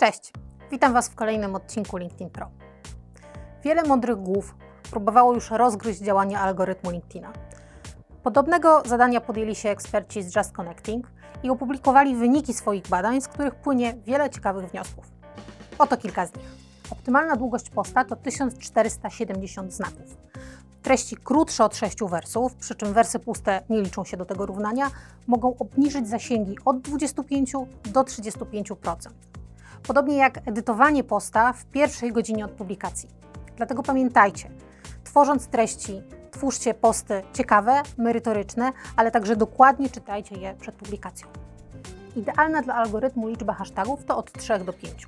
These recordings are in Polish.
Cześć, witam Was w kolejnym odcinku LinkedIn Pro. Wiele mądrych głów próbowało już rozgryźć działania algorytmu LinkedIna. Podobnego zadania podjęli się eksperci z Just Connecting i opublikowali wyniki swoich badań, z których płynie wiele ciekawych wniosków. Oto kilka z nich. Optymalna długość posta to 1470 znaków. Treści krótsze od 6 wersów, przy czym wersy puste nie liczą się do tego równania, mogą obniżyć zasięgi od 25 do 35%. Podobnie jak edytowanie posta w pierwszej godzinie od publikacji. Dlatego pamiętajcie, tworząc treści, twórzcie posty ciekawe, merytoryczne, ale także dokładnie czytajcie je przed publikacją. Idealna dla algorytmu liczba hashtagów to od 3 do 5.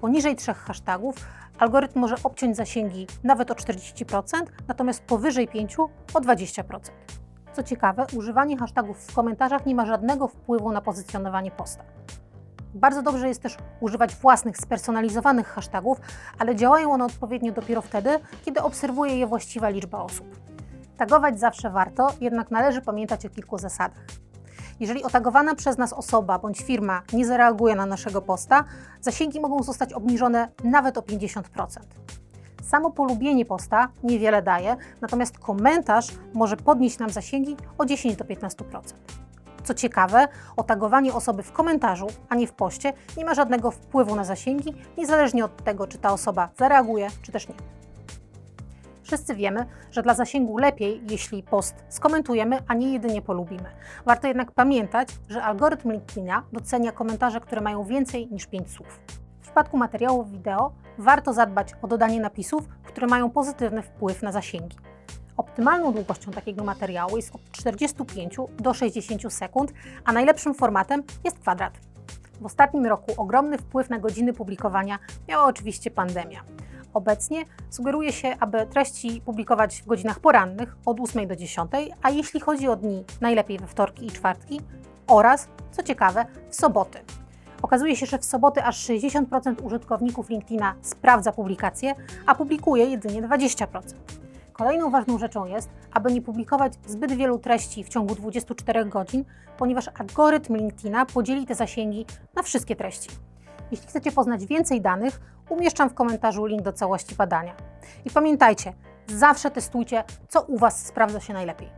Poniżej 3 hashtagów algorytm może obciąć zasięgi nawet o 40%, natomiast powyżej 5 o 20%. Co ciekawe, używanie hashtagów w komentarzach nie ma żadnego wpływu na pozycjonowanie posta. Bardzo dobrze jest też używać własnych spersonalizowanych hashtagów, ale działają one odpowiednio dopiero wtedy, kiedy obserwuje je właściwa liczba osób. Tagować zawsze warto, jednak należy pamiętać o kilku zasadach. Jeżeli otagowana przez nas osoba bądź firma nie zareaguje na naszego posta, zasięgi mogą zostać obniżone nawet o 50%. Samo polubienie posta niewiele daje, natomiast komentarz może podnieść nam zasięgi o 10 do 15%. Co ciekawe, otagowanie osoby w komentarzu, a nie w poście, nie ma żadnego wpływu na zasięgi, niezależnie od tego, czy ta osoba zareaguje, czy też nie. Wszyscy wiemy, że dla zasięgu lepiej, jeśli post skomentujemy, a nie jedynie polubimy. Warto jednak pamiętać, że algorytm LinkedIna docenia komentarze, które mają więcej niż 5 słów. W przypadku materiałów wideo warto zadbać o dodanie napisów, które mają pozytywny wpływ na zasięgi. Optymalną długością takiego materiału jest od 45 do 60 sekund, a najlepszym formatem jest kwadrat. W ostatnim roku ogromny wpływ na godziny publikowania miała oczywiście pandemia. Obecnie sugeruje się, aby treści publikować w godzinach porannych od 8 do 10, a jeśli chodzi o dni, najlepiej we wtorki i czwartki oraz, co ciekawe, w soboty. Okazuje się, że w soboty aż 60% użytkowników LinkedIna sprawdza publikacje, a publikuje jedynie 20%. Kolejną ważną rzeczą jest, aby nie publikować zbyt wielu treści w ciągu 24 godzin, ponieważ algorytm LinkedIna podzieli te zasięgi na wszystkie treści. Jeśli chcecie poznać więcej danych, umieszczam w komentarzu link do całości badania. I pamiętajcie, zawsze testujcie, co u Was sprawdza się najlepiej.